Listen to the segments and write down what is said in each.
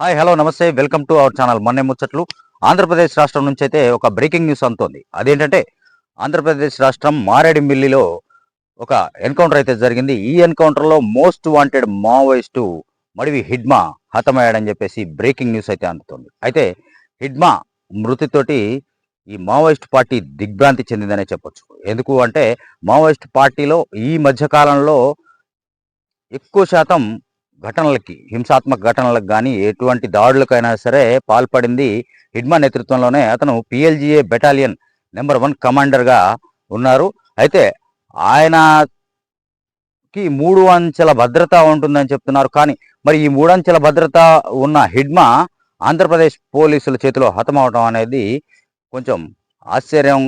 Hi hello నమస్తే. Welcome to our channel మొన్నే ముచ్చట్లు ఆంధ్రప్రదేశ్ రాష్ట్రం నుంచి అయితే ఒక బ్రేకింగ్ న్యూస్ అందుతోంది. అదేంటంటే ఆంధ్రప్రదేశ్ రాష్ట్రం మారేడుమిల్లిలో ఒక ఎన్కౌంటర్ అయితే జరిగింది. ఈ ఎన్కౌంటర్లో most wanted Maoist Madvi Hidma హతమయ్యాడని చెప్పేసి బ్రేకింగ్ న్యూస్ అయితే అందుతోంది. అయితే హిడ్మా మృతితోటి ఈ మావోయిస్ట్ పార్టీ దిగ్భ్రాంతి చెందిందనే చెప్పొచ్చు. ఎందుకు అంటే మావోయిస్ట్ పార్టీలో ఈ మధ్యకాలంలో ఎక్కువ శాతం ఘటనలకి హింసాత్మక ఘటనలకు కానీ ఎటువంటి దాడులకైనా సరే పాల్పడింది హిడ్మా నేతృత్వంలోనే అతను పిఎల్జిఏ బెటాలియన్ నెంబర్ వన్ కమాండర్గా ఉన్నారు. అయితే ఆయనకి మూడు అంచెల భద్రత ఉంటుందని చెప్తున్నారు. కానీ మరి ఈ మూడు అంచెల భద్రత ఉన్న హిడ్మా ఆంధ్రప్రదేశ్ పోలీసుల చేతిలో హతమవటం అనేది కొంచెం ఆశ్చర్యం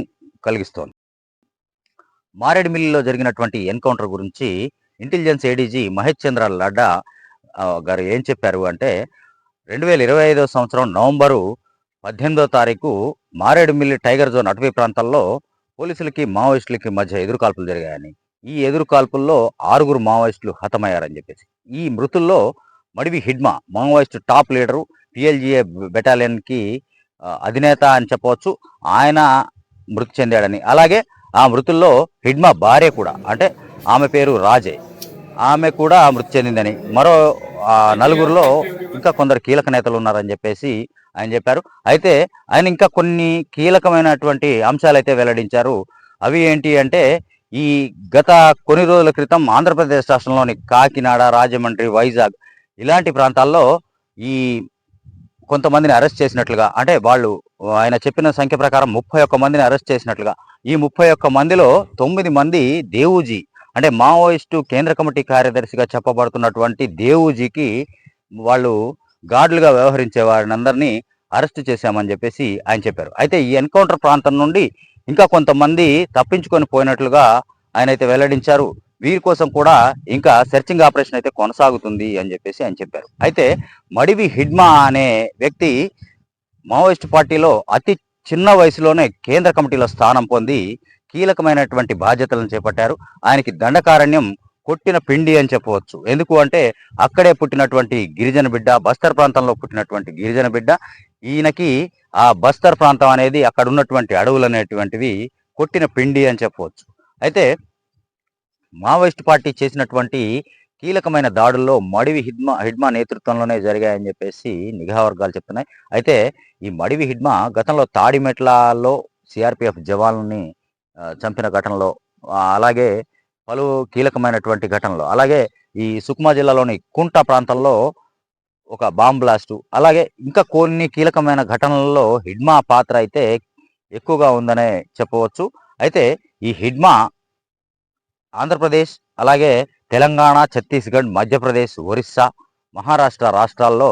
కలిగిస్తోంది. మారేడుమిల్లిలో జరిగినటువంటి ఎన్కౌంటర్ గురించి ఇంటెలిజెన్స్ ఏడీజీ మహేష్ చంద్ర లడ్డా గారు ఏం చెప్పారు అంటే రెండు వేల ఇరవై ఐదో సంవత్సరం నవంబరు పద్దెనిమిదో తారీఖు మారేడుమిల్లి టైగర్ జోన్ అటవీ ప్రాంతాల్లో పోలీసులకి మావోయిస్టులకి మధ్య ఎదురుకాల్పులు జరిగాయని. ఈ ఎదురుకాల్పుల్లో ఆరుగురు మావోయిస్టులు హతమయ్యారని చెప్పేసి. ఈ మృతుల్లో Madvi Hidma Maoist top leader PLGA బెటాలియన్కి అధినేత అని చెప్పవచ్చు. ఆయన మృతి చెందాడని. అలాగే ఆ మృతుల్లో హిడ్మా భార్య కూడా అంటే ఆమె పేరు రాజే. ఆమె కూడా మృతి చెందిందని. మరో నలుగురిలో ఇంకా కొందరు కీలక నేతలు ఉన్నారని చెప్పేసి ఆయన చెప్పారు. అయితే ఆయన ఇంకా కొన్ని కీలకమైనటువంటి అంశాలు అయితే వెల్లడించారు. అవి ఏంటి అంటే ఈ గత కొన్ని రోజుల క్రితం ఆంధ్రప్రదేశ్ రాష్ట్రంలోని కాకినాడ రాజమండ్రి వైజాగ్ ఇలాంటి ప్రాంతాల్లో ఈ కొంతమందిని అరెస్ట్ చేసినట్లుగా అంటే వాళ్ళు ఆయన చెప్పిన సంఖ్య ప్రకారం ముప్పై ఒక్క మందిని అరెస్ట్ చేసినట్లుగా ఈ ముప్పై ఒక్క మందిలో తొమ్మిది మంది దేవుజీ అంటే మావోయిస్టు కేంద్ర కమిటీ కార్యదర్శిగా చెప్పబడుతున్నటువంటి దేవుజీకి వాళ్ళు గాడ్లుగా వ్యవహరించే వారిని అందరినీ అరెస్ట్ చేశామని చెప్పేసి ఆయన చెప్పారు. అయితే ఈ ఎన్కౌంటర్ ప్రాంతం నుండి ఇంకా కొంతమంది తప్పించుకొని పోయినట్లుగా ఆయన అయితే వెల్లడించారు. వీరి కోసం కూడా ఇంకా సెర్చింగ్ ఆపరేషన్ అయితే కొనసాగుతుంది అని చెప్పేసి ఆయన చెప్పారు. అయితే మడివి హిడ్మా అనే వ్యక్తి మావోయిస్ట్ పార్టీలో అతి చిన్న వయసులోనే కేంద్ర కమిటీలో స్థానం పొంది కీలకమైనటువంటి బాధ్యతలను చేపట్టారు. ఆయనకి దండకారణ్యం కొట్టిన పిండి అని చెప్పవచ్చు. ఎందుకు అంటే అక్కడే పుట్టినటువంటి గిరిజన బిడ్డ బస్తర్ ప్రాంతంలో పుట్టినటువంటి గిరిజన బిడ్డ ఈయనకి ఆ బస్తర్ ప్రాంతం అనేది అక్కడ ఉన్నటువంటి అడవులు అనేటువంటివి కొట్టిన పిండి అని చెప్పవచ్చు. అయితే మావోయిస్ట్ పార్టీ చేసినటువంటి కీలకమైన దాడుల్లో మడివి హిడ్మా హిడ్మా నేతృత్వంలోనే జరిగాయని చెప్పేసి నిఘా వర్గాలు చెప్తున్నాయి. అయితే ఈ మడివి హిడ్మా గతంలో తాడిమెట్లలో సిఆర్పిఎఫ్ జవాన్లని చంపిన ఘటనలో అలాగే పలు కీలకమైనటువంటి ఘటనలు. అలాగే ఈ సుక్మా జిల్లాలోని కుంట ప్రాంతంలో ఒక బాంబ్ బ్లాస్టు అలాగే ఇంకా కొన్ని కీలకమైన ఘటనలలో హిడ్మా పాత్ర అయితే ఎక్కువగా ఉందనే చెప్పవచ్చు. అయితే ఈ హిడ్మా ఆంధ్రప్రదేశ్ అలాగే తెలంగాణ ఛత్తీస్గఢ్ మధ్యప్రదేశ్ ఒరిస్సా మహారాష్ట్ర రాష్ట్రాల్లో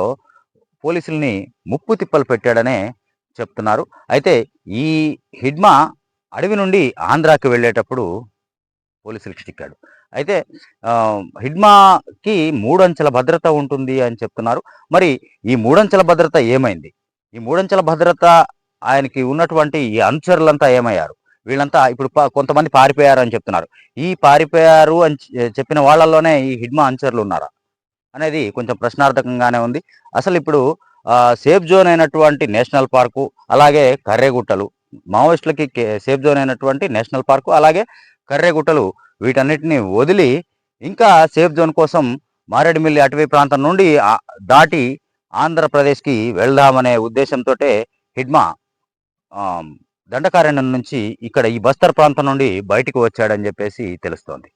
పోలీసుల్ని ముప్పు తిప్పలు పెట్టాడనే చెప్తున్నారు. అయితే ఈ హిడ్మా అడవి నుండి ఆంధ్రాకి వెళ్ళేటప్పుడు పోలీసులకి చిక్కాడు. అయితే హిడ్మాకి మూడంచెల భద్రత ఉంటుంది అని చెప్తున్నారు. మరి ఈ మూడంచెల భద్రత ఏమైంది? ఈ మూడంచెల భద్రత ఆయనకి ఉన్నటువంటి ఈ అనుచరులంతా ఏమయ్యారు? వీళ్ళంతా ఇప్పుడు కొంతమంది పారిపోయారు అని చెప్తున్నారు. ఈ పారిపోయారు అని చెప్పిన వాళ్ళల్లోనే ఈ హిడ్మా అనుచరులు ఉన్నారా? అనేది కొంచెం ప్రశ్నార్థకంగానే ఉంది. అసలు ఇప్పుడు సేఫ్ జోన్ అయినటువంటి నేషనల్ పార్కు అలాగే కర్రేగుట్టలు మావోయిస్టులకి సేఫ్ జోన్ అయినటువంటి నేషనల్ పార్కు అలాగే కర్రేగుట్టలు వీటన్నిటిని వదిలి ఇంకా సేఫ్ జోన్ కోసం మారేడుమిల్లి అటవీ ప్రాంతం నుండి దాటి ఆంధ్రప్రదేశ్కి వెళ్దామనే ఉద్దేశంతో హిడ్మా దండకారణ్యం నుంచి ఇక్కడ ఈ బస్తర్ ప్రాంతం నుండి బయటకు వచ్చాడని చెప్పేసి తెలుస్తోంది.